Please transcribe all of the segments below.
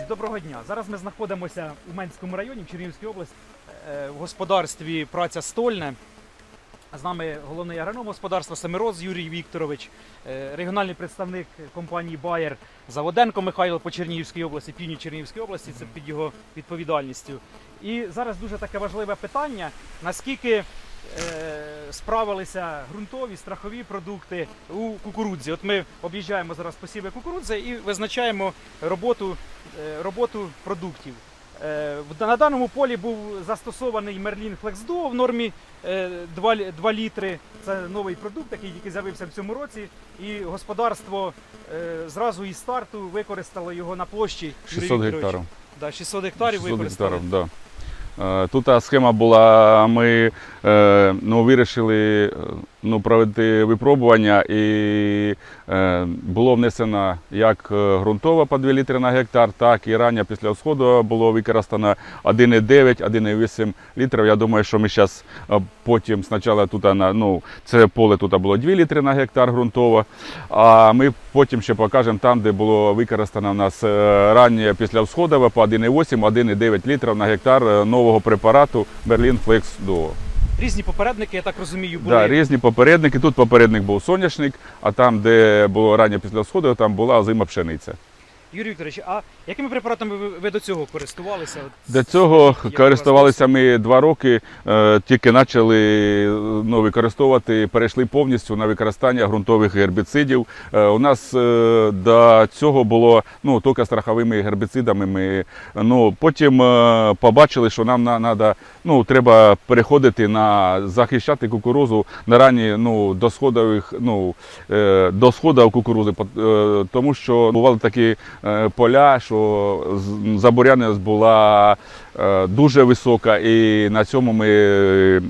Друзі, доброго дня. Зараз ми знаходимося у Менському районі в Чернігівській області е, в господарстві праця стольне. З нами головний агроном господарства Семироз Юрій Вікторович, е, регіональний представник компанії Bayer Заводенко Михайло по Чернігівській області, півдні Чернігівської області, це під його відповідальністю. І зараз дуже таке важливе питання: наскільки е, справилися ґрунтові страхові продукти у кукурудзі. От ми об'їжджаємо зараз посіви кукурудзи і визначаємо роботу, е, роботу продуктів. Е, На даному полі був застосований Merlin Flex Duo в нормі е, 2, 2 літри. Це новий продукт, який тільки з'явився в цьому році. І господарство зразу із старту використало його на площі 600 гектарів. Да, 600 гектарів 600 використали. гектарів, да. Е, Тут схема була, ми е, ну, вирішили е, ну, провести випробування і е, було внесено як е, ґрунтова по 2 літри на гектар, так і рання після сходу було використано 1,9, 1,8 літрів. Я думаю, що ми зараз потім спочатку тут ну, це поле тут було 2 літри на гектар ґрунтово, а ми потім ще покажемо там, де було використано в нас е, раннє після всходове по 1,8, 1,9 літрів на гектар е, нового препарату Berlin Flex Duo. Різні попередники, я так розумію, були. Да, різні попередники. Тут попередник був соняшник, а там, де було раннє після сходу, там була озима пшениця. Юрій Вікторович, а якими препаратами ви, ви до цього користувалися? От До цього як користувалися ми два роки, е, тільки почали ну, використовувати, перейшли повністю на використання ґрунтових гербіцидів. Е, У нас е, до цього було ну, тільки страховими гербіцидами. Ми, ну, потім е, побачили, що нам на, надо, ну, треба переходити на захищати кукурузу на ранні ну, до сходових, ну, е, до сходу кукурузи, е, тому що бували такі поля, що забуряність була е, дуже висока, і на цьому ми е,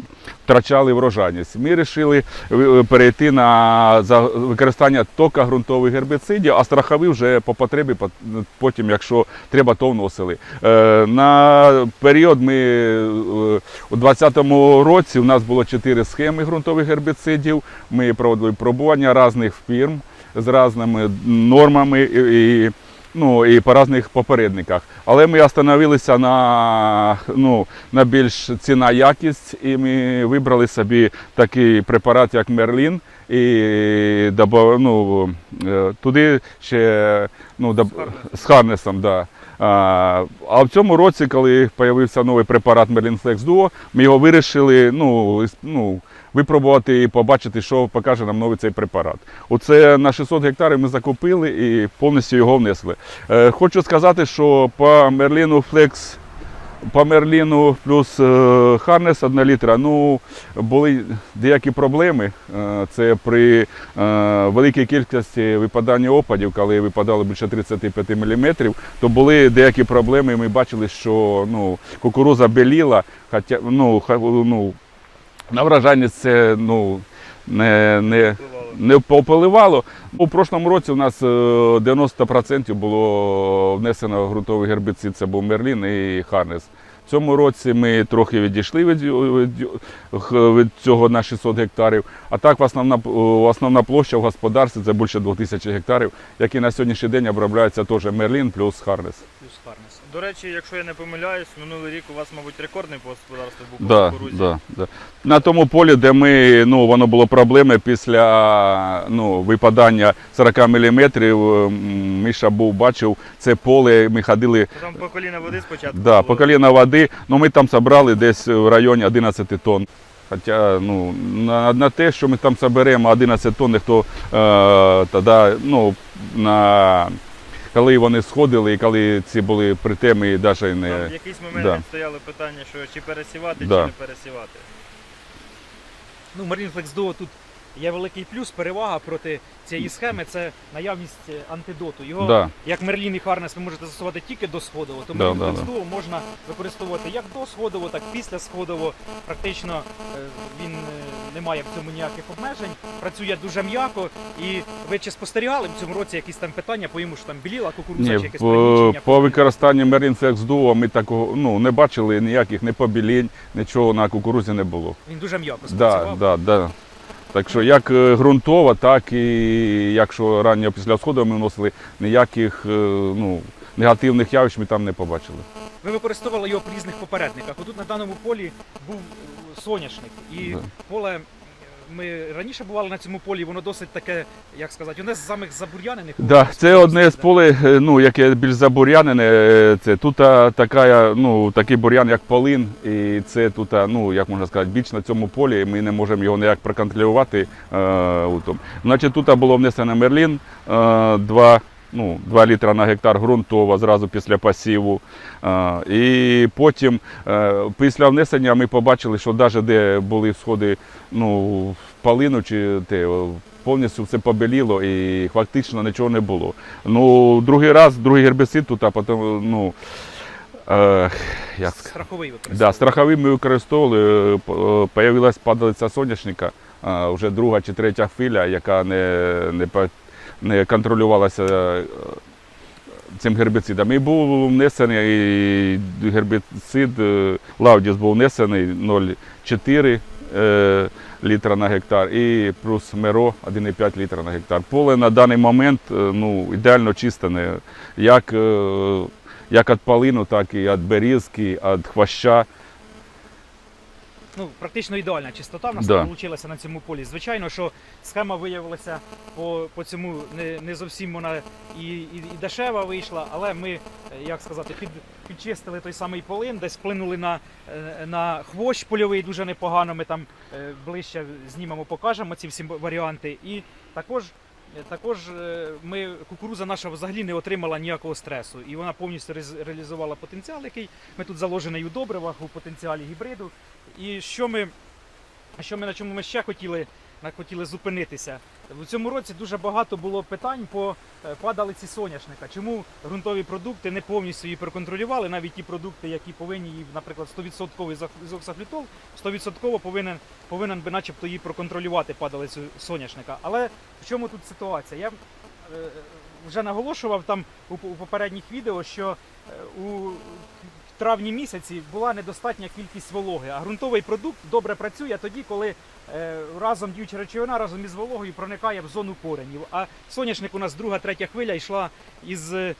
втрачали врожайність. Ми вирішили е, перейти на використання тока ґрунтових гербіцидів, а страхові вже по потребі, потім, якщо треба, то вносили. Е, На період ми е, у 2020 році у нас було чотири схеми ґрунтових гербіцидів. Ми проводили пробування різних фірм з різними нормами і, ну, і по різних попередниках. Але ми остановилися на, ну, на більш ціна якість, і ми вибрали собі такий препарат, як Мерлін. І ну, е, туди ще ну, доб... з Харнесом. Да. А, а в цьому році, коли з'явився новий препарат Merlin Flex Duo, ми його вирішили ну, ну, випробувати і побачити, що покаже нам новий цей препарат. Оце на 600 гектарів ми закупили і повністю його внесли. Е, хочу сказати, що по Merlin Flex по Мерліну плюс е, Харнес 1 літра, ну, були деякі проблеми. Е, Це при е, великій кількості випадання опадів, коли випадало більше 35 мм, то були деякі проблеми. Ми бачили, що ну, кукуруза беліла, хоча ну, ну, на вражайність це ну, не, не, не пополивало. У прошлому році у нас е, 90% було внесено ґрунтовий гербіцид, це був Мерлін і Харнес. В цьому році ми трохи відійшли від, від, цього на 600 гектарів. А так основна, основна площа в господарстві це більше 2000 гектарів, які на сьогоднішній день обробляються теж Мерлін плюс Харнес. До речі, якщо я не помиляюсь, минулий рік у вас, мабуть, рекордний по господарству був по Да, кукурузі. да, да. На тому полі, де ми, ну, воно було проблеми після ну, випадання 40 мм, Міша був, бачив це поле, ми ходили Там по коліна води спочатку. да, було. по коліна води, ну, ми там зібрали десь в районі 11 тонн. Хоча ну, на, на те, що ми там зберемо 11 тонн, ніхто е, тоді, ну, на, коли вони сходили і коли ці були при темі, навіть Там не. в якийсь момент да. стояло питання, що чи пересівати, Да. чи не пересівати. Ну, Flex Duo тут є великий плюс, перевага проти цієї схеми це наявність е, антидоту. Його, Да. як Мерлін і Харнес, ви можете застосувати тільки до сходово, то Да, да, да. Можна використовувати як до сходово, так і після сходово. Практично е, він е, не має в цьому ніяких обмежень, працює дуже м'яко. І ви чи спостерігали в цьому році якісь там питання по йому, що там біліла кукурудза Ні, чи якесь по, приміщення? по використанню Flex Duo ми такого ну, не бачили ніяких не побілінь, нічого на кукурузі не було. Він дуже м'яко Да, спрацював. да, да. Так що як е, ґрунтова, так і якщо раннього після сходу ми вносили ніяких е, ну, негативних явищ ми там не побачили. Ви використовували його по різних попередниках. Отут на даному полі був е, соняшник. І Да. поле. Е, Ми раніше бували на цьому полі, воно досить таке, як сказати, одне з самих забур'янених. Да, це одне з полей, е, ну, яке більш забур'янене. е, Це тут така, ну, такий бур'ян, як полин, і це тут, ну, як можна сказати, більш на цьому полі. Ми не можемо його ніяк проконтролювати. Е. Значить, тут було внесено мерлін, е, 2, ну, 2 літра на гектар ґрунтово зразу після посіву. І потім, е, після внесення, ми побачили, що навіть де були сходи ну, полину чи те, повністю все побеліло і фактично нічого не було. Ну, другий раз, другий гербіцид тут, а потім, ну, е, як Страховий Да, страховий ми використовували, е, е, появилась падалиця соняшника, вже друга чи третя хвиля, яка не, не контролювалася е, цим гербіцидом. І був внесений гербіцид, е, Лаудіс був внесений 0,4 е, літра на гектар і плюс Меро 1,5 літра на гектар. Поле на даний момент ну, ідеально чистене, як, як від полину, так і від берізки, від хвоща. Ну, практично ідеальна чистота в нас Да. вийшла на цьому полі. Звичайно, що схема виявилася по, по цьому не, не зовсім вона і, і, і дешева вийшла, але ми, е, як сказати, під, підчистили той самий полин, десь вплинули на, е, на хвощ польовий дуже непогано. Ми там е, ближче знімемо, покажемо ці всі варіанти. І також. Е, Також е, ми кукуруза наша взагалі не отримала ніякого стресу, і вона повністю реалізувала потенціал, який ми тут заложений у добривах, у потенціалі гібриду. І що ми, що ми на чому ми ще хотіли, на- хотіли зупинитися? В цьому році дуже багато було питань по е, падалиці соняшника. Чому ґрунтові продукти не повністю її проконтролювали, навіть ті продукти, які повинні її, наприклад, 100% ізох- ізоксафлітол, 100% повинен, повинен би начебто її проконтролювати падалицю соняшника. Але в чому тут ситуація? Я е, вже наголошував там у, у попередніх відео, що е, у травні місяці була недостатня кількість вологи, а ґрунтовий продукт добре працює тоді, коли е, разом діюча речовина разом із вологою проникає в зону коренів. А соняшник у нас друга, третя хвиля йшла із е,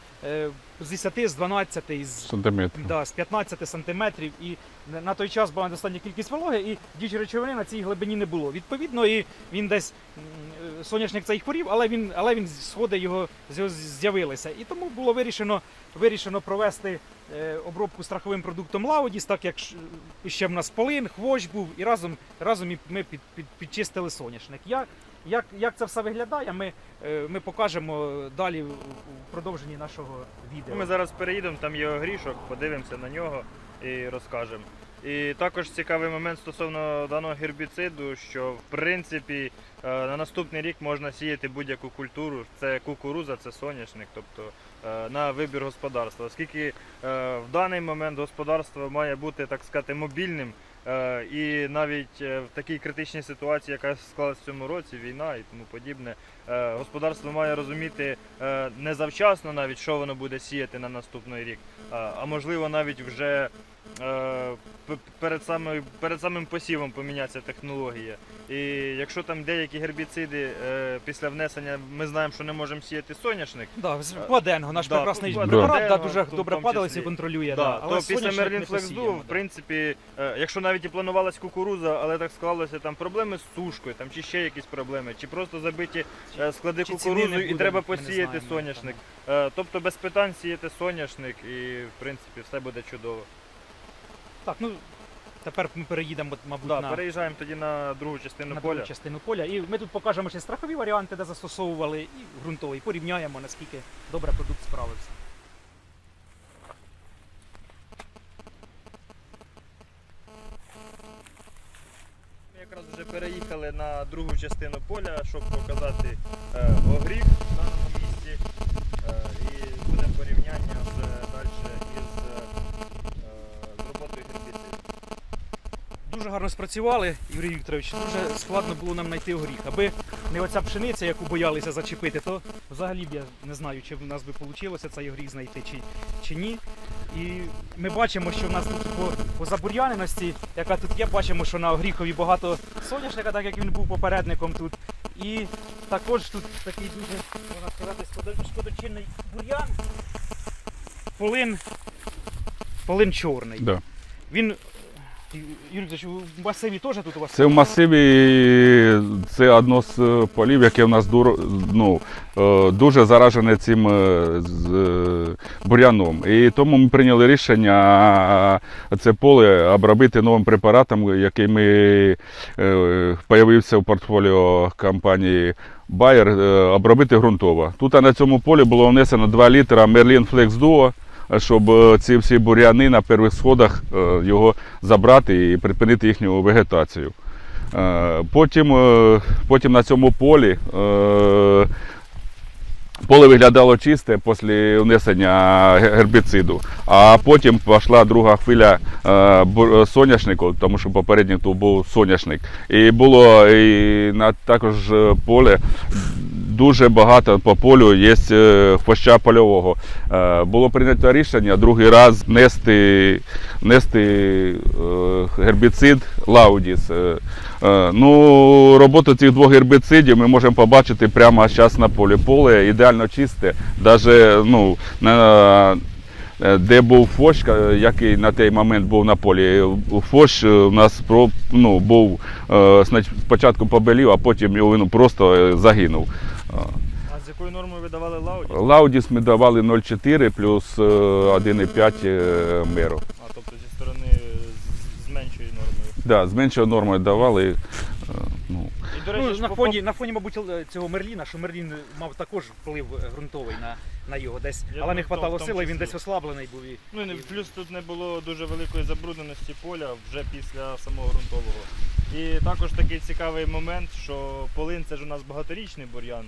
з 10, з 12, із Сантиметрів. Да, з 15 сантиметрів, і на- той час була недостатня кількість вологи, і діючої речовини на цій глибині не було. Відповідно, і він десь е, соняшник цей хворів, але він, але він сходи його з'явилися. І тому було вирішено, вирішено провести обробку страховим продуктом Лаудіс, так як ш- ще в нас полин, хвощ був, і разом, разом ми під, під, підчистили соняшник. Як, як, як це все виглядає, ми, е, ми покажемо далі в продовженні нашого відео. Ми зараз переїдемо, там є огрішок, подивимося на нього і розкажемо. І також цікавий момент стосовно даного гербіциду, що в принципі е, на наступний рік можна сіяти будь-яку культуру. Це кукуруза, це соняшник, тобто е, на вибір господарства. Оскільки е, в даний момент господарство має бути, так сказати, мобільним. е, І навіть е, в такій критичній ситуації, яка склалась в цьому році, війна і тому подібне, е, господарство має розуміти е, не завчасно навіть, що воно буде сіяти на наступний рік, а, можливо навіть вже е, перед самим, перед самим посівом поміняться технологія. І якщо там деякі гербіциди е, після внесення ми знаємо, що не можемо сіяти соняшник, Да, Кваденго, наш Да, прекрасний препарат, да, дуже добре числі. падалиці контролює. Да, да, але то після посіємо, Duo, в принципі, е, якщо навіть і планувалась кукуруза, але так склалося там проблеми з сушкою, там чи ще якісь проблеми, чи просто забиті е, склади Чи ціни не кукурузу і буде, треба ми не посіяти знаємо, соняшник. Е, Тобто без питань сіяти соняшник і в принципі все буде чудово. Так, ну тепер ми переїдемо, мабуть, Да, на, переїжджаємо тоді на другу частину на поля. другу частину поля. І ми тут покажемо ще страхові варіанти, де застосовували, і ґрунтовий. Порівняємо, наскільки добре продукт справився. Ми якраз вже переїхали на другу частину поля, щоб показати е, огріх в даному місці. Е, і буде порівняння вже далі із, е, з роботою гербіцидів. Дуже гарно спрацювали, Юрій Вікторович. Дуже складно було нам знайти горіх. Аби не оця пшениця, яку боялися зачепити, то взагалі б я не знаю, чи в нас би вийшло цей горіх знайти чи, чи ні. І ми бачимо, що в нас тут по, по забур'яненості, яка тут є, бачимо, що на огріхові багато соняшника, так як він був попередником тут. І також тут такий дуже, можна сказати, шкодо- шкодочинний бур'ян. полин, полин чорний. Да. Він. Юрій в масиві теж тут у вас? Це в масиві це одно з е, полів, яке в нас ну, е, дуже заражене цим е, бур'яном. І тому ми прийняли рішення це поле обробити новим препаратом, який ми появився в портфоліо компанії Bayer, обробити ґрунтово. Тут на цьому полі було внесено 2 літра Merlin Flex Duo, щоб е, ці всі бур'яни на перших сходах е, його забрати і припинити їхню вегетацію. Е, Потім, потім на цьому полі поле виглядало чисте після внесення гербіциду, а потім пішла друга хвиля соняшнику, тому що попередній був соняшник. І було і на також поле дуже багато по полю є е, хвоща польового. Е, Було прийнято рішення другий раз нести, нести е, гербіцид Лаудіс. Ну, роботу цих двох гербіцидів ми можемо побачити прямо зараз на полі. Поле ідеально чисте, навіть ну, на, де був фощ, е, який на той момент був на полі. Фощ е, у нас ну, був спочатку побелів, а потім він просто е, загинув. Е, А з якою нормою ви давали лауді? Лаудіс ми давали 0,4 плюс е, 1,5 миру. А тобто зі сторони з- меншою нормою. Да, з меншою нормою давали. Ну, І, до речі, Ну, ж на, по- фоні, на фоні, мабуть, цього Мерліна, що Мерлін мав також вплив е, ґрунтовий на, на його десь, Я але не думаю, в хватало сили, він десь ослаблений був. І... Ну і плюс тут не було дуже великої забрудненості поля вже після самого ґрунтового. І також такий цікавий момент, що полин це ж у нас багаторічний бур'ян,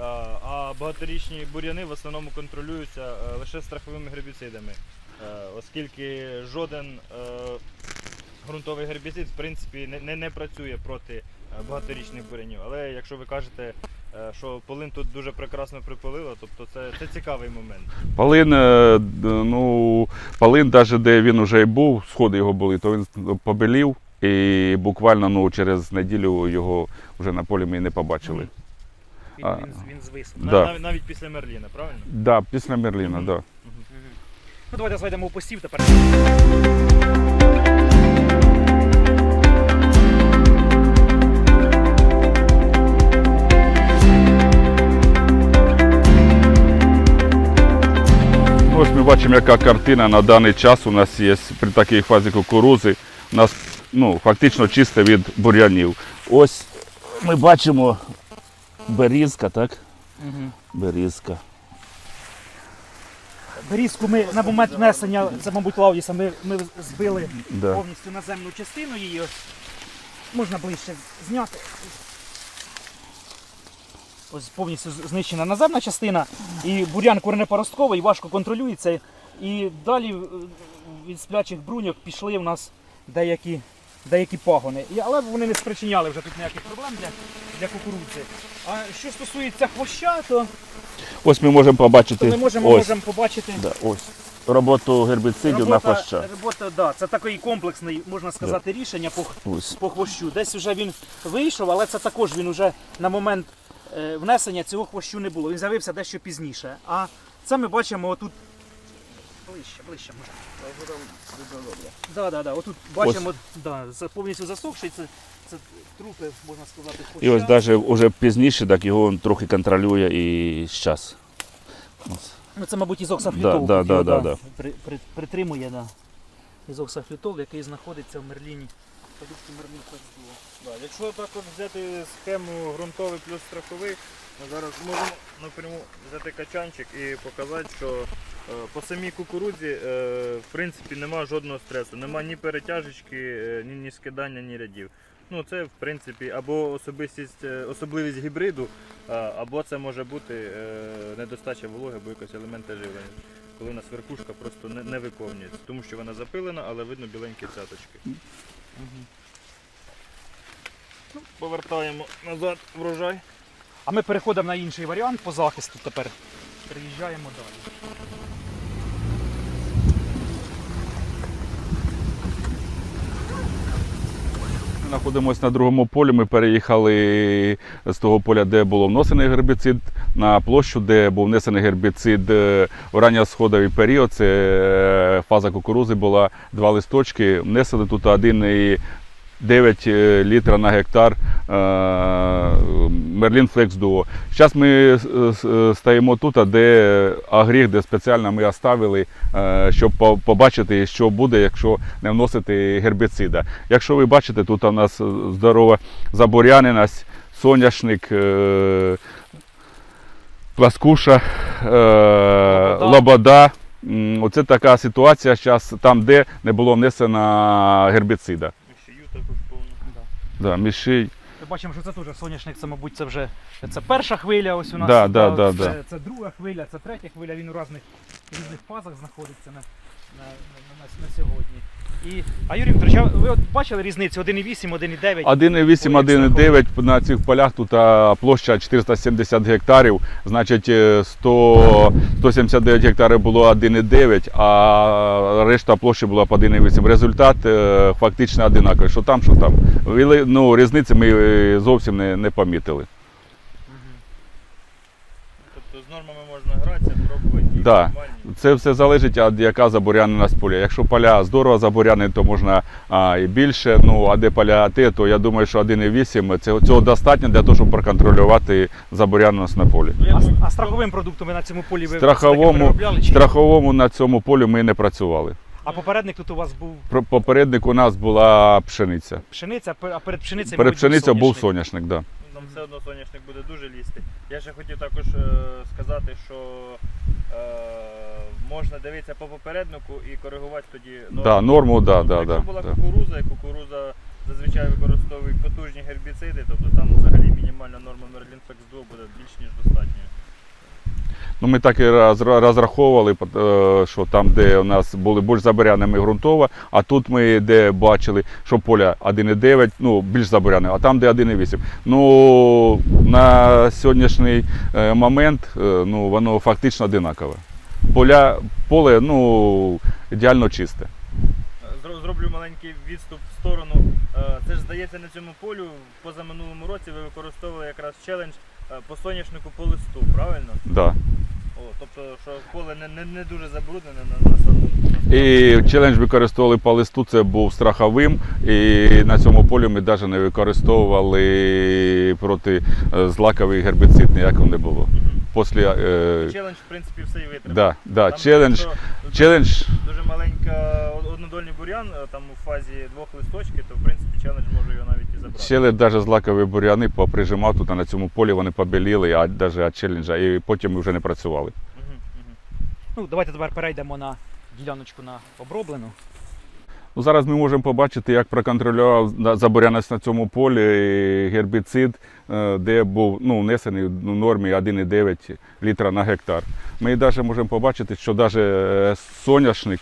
а, а багаторічні бур'яни в основному контролюються е, лише страховими гербіцидами, Е, оскільки жоден ґрунтовий гербіцид в принципі не, не, не працює проти е, багаторічних бур'янів. Але якщо ви кажете, е, що полин тут дуже прекрасно припалило, тобто це, це цікавий момент. Палин, е, ну, палин, навіть де він вже і був, сходи його були, то він побелів. І буквально ну, через неділю його вже на полі ми не побачили. Він, він, він звис. Да. Навіть, навіть після Мерліна, правильно? Да, після Мерліна, Мгм. да. Мгм. Ну, давайте зайдемо у посів тепер. Ось ми бачимо, яка картина на даний час у нас є при такій фазі кукурузи. У нас ну, фактично чисте від бур'янів. Ось ми бачимо берізка, так? Берізка. Берізку ми на момент внесення, це, мабуть, Лаудіса, ми, ми збили Да. повністю наземну частину її. Ось Можна ближче зняти. Ось повністю знищена наземна частина, і бур'ян коренепоростковий, важко контролюється. І далі е, від сплячих бруньок пішли в нас деякі, деякі пагони. І, але вони не спричиняли вже тут ніяких проблем для, для кукурудзи. А що стосується хвоща, то, Ось ми можемо побачити ми можемо, ось, можемо побачити. да, ось, роботу гербіцидів на хвоща. робота, да, це такий комплексний, можна сказати, рішення по, по хвощу. Десь вже він вийшов, але це також він вже на момент внесення цього хвощу не було. Він з'явився дещо пізніше. А це ми бачимо отут. Ближче, ближче може. Да, да, да. Отут бачимо, да, за- повністю засохший. Це, це трупи, можна сказати, хвоща. І ось навіть вже пізніше так його він трохи контролює і зараз. Ну, це, мабуть, ізоксафлютол. Да, да, да, да, да. При, при, притримує, да. Ізоксафлютол, який знаходиться в Мерліні. Продукті Мерлін Флекс-Дуо. Да, якщо також взяти схему ґрунтовий плюс страховий, ми зараз можемо напряму взяти качанчик і показати, що е, по самій кукурудзі е, в принципі нема жодного стресу, нема ні перетяжечки, е, ні, ні скидання, ні рядів. Ну це в принципі або особистість, е, особливість гібриду, або це може бути недостача вологи або якось елементи живлення. Коли у нас верхушка просто не, не виконується, тому що вона запилена, але видно біленькі цяточки. Ну, Повертаємо назад врожай. А ми переходимо на інший варіант по захисту тепер. Приїжджаємо далі. Ми знаходимося на другому полі. Ми переїхали з того поля, де було вносений гербіцид, на площу, де був внесений гербіцид е, в ранньосходовий період. Це е, фаза кукурузи була два листочки. Внесено тут один і 9 е, літра на гектар Мерлін Флекс Дуо. Зараз ми е, е, стоїмо тут, де агріх, де спеціально ми оставили, щоб побачити, що буде, якщо не вносити гербіцида. Якщо ви бачите, тут у нас здорова забуряненість, соняшник. Пласкуша, лобода. лобода. Оце така ситуація зараз там, де не було внесено гербіцида. Також повно. Да, міший. Ми бачимо, що це теж соняшник, це, мабуть, це вже це перша хвиля. Ось у нас. Да, да, да, це, да. це друга хвиля, це третя хвиля. Він у різних, різних фазах знаходиться на, на, на, на, на сьогодні. І, а Юрій Вікторович, а ви от бачили різницю 1,8, 1,9? 1,8, 1,9 на цих полях тут а, площа 470 гектарів, значить е, 100, 179 гектарів було 1,9, а решта площі була по 1,8. Результат е, фактично одинаковий, що там, що там. Віли- Ну, різниці ми е, зовсім не, не помітили. Тобто з нормами можна гратися, пробувати Да. Це все залежить від яка забуряненість поля. Якщо поля здорово забурянені, то можна а, і більше. Ну а де поля те, то я думаю, що 1,8 це цього достатньо для того, щоб проконтролювати забуряненість на полі. Ну, А, а страховим продуктом ви на цьому полі ви Страховому- Чи? Страховому на цьому полі ми не працювали. А попередник тут у вас був Попередник у нас була пшениця. пшениця, а перед пшеницею Перед пшеницею був соняшник. соняшник, да. Там все одно соняшник буде дуже лізти. Я ще хотів також е, сказати, що е, можна дивитися по попереднику і коригувати тоді норму. Да, норму, да, Тобто, да, якщо да, була да. кукуруза, і кукуруза зазвичай використовують потужні гербіциди, тобто там взагалі мінімальна норма Merlin Flex 2 буде більш ніж достатньою. Ну, ми так і роз- розраховували, е, що там, де у нас були більш заборяними ґрунтова, а тут ми де бачили, що поля 1,9, ну, більш заборяне, а там, де 1,8. Ну, на сьогоднішній е, момент е, ну, воно фактично одинакове. Поля, поле ну, ідеально чисте. Зроблю маленький відступ в сторону. Це ж здається на цьому полю. Позаминулому році ви використовували якраз челендж по соняшнику по листу, правильно? Да. О, тобто, що поле не, не, не дуже забруднене на, на самому. І челендж використовували по листу, це був страховим. І на цьому полі ми навіть не використовували проти е, злаковий гербіцид, ніякого не було. Після, е, Челендж, в принципі, все і витримав. да, да, Там, челендж, челендж, бур'ян, е, там у фазі двох листочків, то в принципі челендж може його навіть і забрати. челендж навіть злакові буряни поприжимав тут а на цьому полі, вони побіліли, а навіть від челенджа, і потім ми вже не працювали. Мгм, мгм. Ну, давайте тепер перейдемо на діляночку на оброблену. Ну, зараз ми можемо побачити, як проконтролював на- заборяність на цьому полі гербіцид, е, де був ну, внесений в нормі 1,9 літра на гектар. Ми навіть можемо побачити, що навіть соняшник,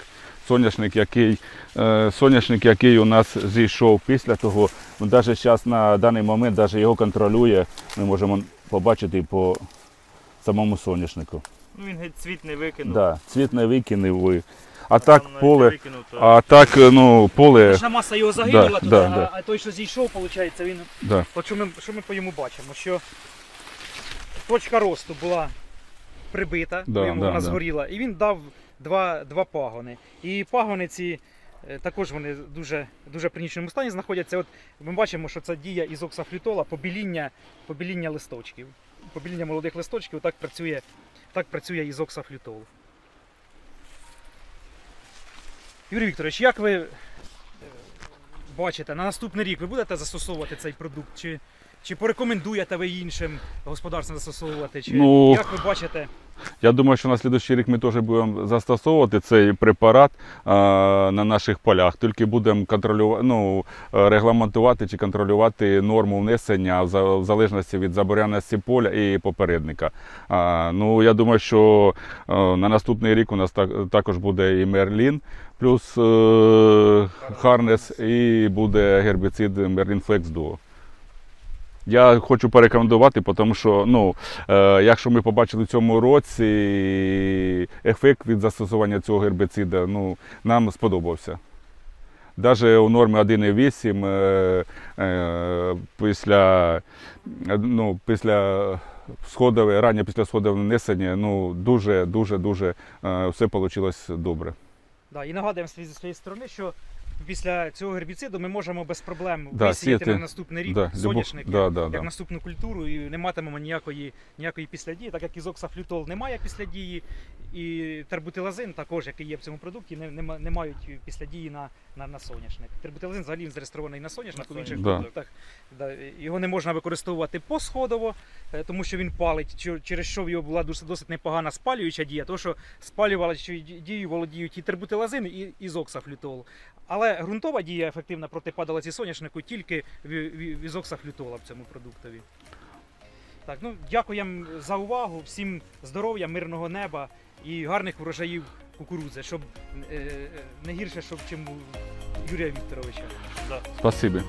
соняшник, який, е, соняшник, який у нас зійшов після того, ну, навіть зараз на даний момент навіть його контролює, ми можемо побачити по самому соняшнику. Ну він геть цвіт не викинув. Да, цвіт не викинув. і- А так поле, викинув, то а так ну, поле. Точна маса його загинула, да, туди, да, а, да. а той, що зійшов, виходить, він. Да. От що ми, що ми по йому бачимо? Що точка росту була прибита, Да, йому да, вона да. згоріла, і він дав два, два пагони. І пагони ці е, також вони дуже, дуже при нічному стані знаходяться. От ми бачимо, що це дія ізоксафлютола, побіління, побіління листочків. Побіління молодих листочків так працює, так працює ізоксафлютол. Юрій Вікторович, як ви е, бачите, на наступний рік ви будете застосовувати цей продукт? Чи, чи порекомендуєте ви іншим господарствам застосовувати? Чи Ну, як ви бачите? Я думаю, що на слідуючий рік ми теж будемо застосовувати цей препарат на наших полях. Тільки будемо ну, е, регламентувати чи контролювати норму внесення в за- залежності від заборяності поля і попередника. Ну, я думаю, що е, на наступний рік у нас так, також буде і Мерлін, плюс е, Харнес, і буде гербіцид Мерлін Флекс Дуо. Я хочу порекомендувати, тому що ну, Е, Якщо ми побачили в цьому році ефект від застосування цього гербіцида, ну, нам сподобався. навіть у нормі 1,8 е, е, після, ну, після сходове, раннє після сходового внесення, ну, дуже, дуже, дуже е, все вийшло добре. Да, і нагадуємо зі своєї сторони, що після цього гербіциду ми можемо без проблем Да, висіяти сіяти. на наступний рік Да, любов- соняшник да, як, да, як да. наступну культуру і не матимемо ніякої, ніякої післядії, так як ізоксафлютол немає післядії, і тербутилазин також, який є в цьому продукті, не, не, не мають післядії на, на, на соняшник. Тербутилазин взагалі він зареєстрований на соняшник, в інших Да. продуктах. Да, його не можна використовувати посходово, е, тому що він палить, через що в його була досить, досить непогана спалююча дія, тому що спалювачою дією володіють і тербутилазин, і ізоксафлютол. Але ґрунтова дія ефективна проти падалиці соняшнику тільки в- в- в ізоксафлютола в цьому продуктові. Так, ну дякуємо за увагу. Всім здоров'я, мирного неба і гарних врожаїв кукурудзи, щоб е, е, не гірше, щоб чим у Юрія Вікторовича. Спасибі.